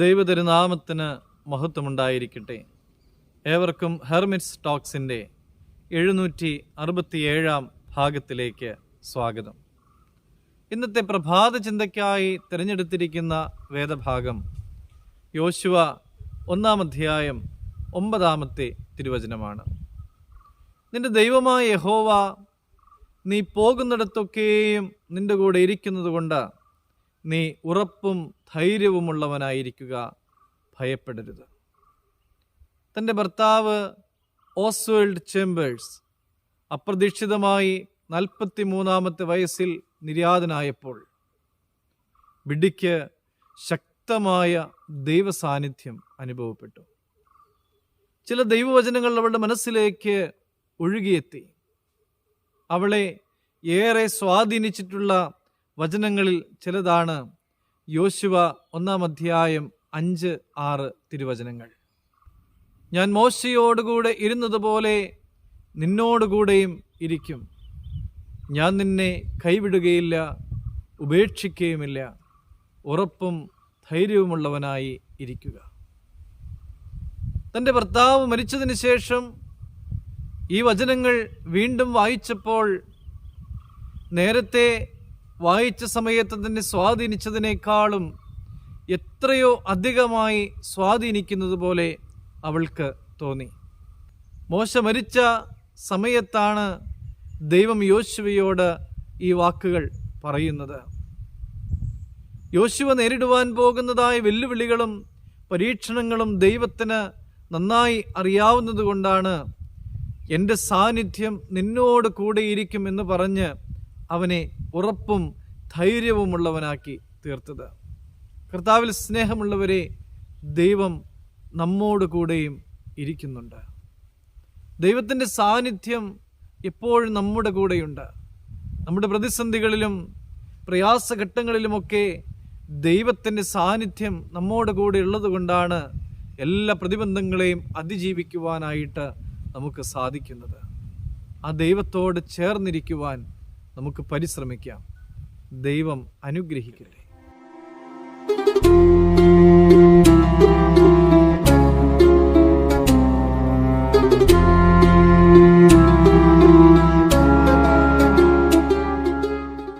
ദൈവതിരുനാമത്തിന് മഹത്വമുണ്ടായിരിക്കട്ടെ. ഏവർക്കും ഹെർമിറ്റ്സ് ടോക്സിന്റെ എഴുന്നൂറ്റി അറുപത്തിയേഴാം ഭാഗത്തിലേക്ക് സ്വാഗതം. ഇന്നത്തെ പ്രഭാത ചിന്തയ്ക്കായി തിരഞ്ഞെടുത്തിരിക്കുന്ന വേദഭാഗം യോശുവ ഒന്നാം അധ്യായം ഒമ്പതാമത്തെ തിരുവചനമാണ്. നിന്റെ ദൈവമായ യഹോവ നീ പോകുന്നിടത്തൊക്കെയും നിന്റെ കൂടെ ഇരിക്കുന്നത് കൊണ്ട് നീ ഉറപ്പും ധൈര്യവുമുള്ളവനായിരിക്കുക. ഭയപ്പെടരുത്. തന്റെ ഭർത്താവ് ഓസ്വേൾഡ് ചേംബേഴ്സ് അപ്രതീക്ഷിതമായി നാൽപ്പത്തി മൂന്നാമത്തെ വയസ്സിൽ നിര്യാതനായപ്പോൾ ബിഡിക്ക് ശക്തമായ ദൈവസാന്നിധ്യം അനുഭവപ്പെട്ടു. ചില ദൈവവചനങ്ങൾ അവളുടെ മനസ്സിലേക്ക് ഒഴുകിയെത്തി. അവളെ ഏറെ സ്വാധീനിച്ചിട്ടുള്ള വചനങ്ങളിൽ ചിലതാണ് യോശുവ ഒന്നാം അധ്യായം അഞ്ച് ആറ് തിരുവചനങ്ങൾ. ഞാൻ മോശയോടുകൂടെ ഇരുന്നതുപോലെ നിന്നോടുകൂടെയും ഇരിക്കും. ഞാൻ നിന്നെ കൈവിടുകയില്ല ഉപേക്ഷിക്കുകയുമില്ല ഉറപ്പും ധൈര്യവുമുള്ളവനായി ഇരിക്കുക. തന്റെ ഭർത്താവ് മരിച്ചതിന് ശേഷം ഈ വചനങ്ങൾ വീണ്ടും വായിച്ചപ്പോൾ നേരത്തെ വായിച്ച സമയത്ത് തന്നെ സ്വാധീനിച്ചതിനേക്കാളും എത്രയോ അധികമായി സ്വാധീനിക്കുന്നത് പോലെ അവൾക്ക് തോന്നി. മോശ മരിച്ച സമയത്താണ് ദൈവം യോശുവയോട് ഈ വാക്കുകൾ പറയുന്നത്. യോശുവ നേരിടുവാൻ പോകുന്നതായ വെല്ലുവിളികളും പരീക്ഷണങ്ങളും ദൈവത്തിന് നന്നായി അറിയാവുന്നതുകൊണ്ടാണ് എന്റെ സാന്നിധ്യം നിന്നോട് കൂടെയിരിക്കും എന്ന് പറഞ്ഞ് അവനെ ഉറപ്പും ധൈര്യവുമുള്ളവനാക്കി തീർത്തത്. കർത്താവിൽ സ്നേഹമുള്ളവരെ ദൈവം നമ്മോട് കൂടെയും ഇരിക്കുന്നുണ്ട്. ദൈവത്തിന്റെ സാന്നിധ്യം എപ്പോഴും നമ്മുടെ കൂടെയുണ്ട്. നമ്മുടെ പ്രതിസന്ധികളിലും പ്രയാസഘട്ടങ്ങളിലുമൊക്കെ ദൈവത്തിന്റെ സാന്നിധ്യം നമ്മോട് കൂടെ ഉള്ളത് കൊണ്ടാണ് എല്ലാ പ്രതിബന്ധങ്ങളെയും അതിജീവിക്കുവാനായിട്ട് നമുക്ക് സാധിക്കുന്നത്. ആ ദൈവത്തോട് ചേർന്നിരിക്കുവാൻ നമുക്ക് പരിശ്രമിക്കാം. ദൈവം അനുഗ്രഹിക്കട്ടെ.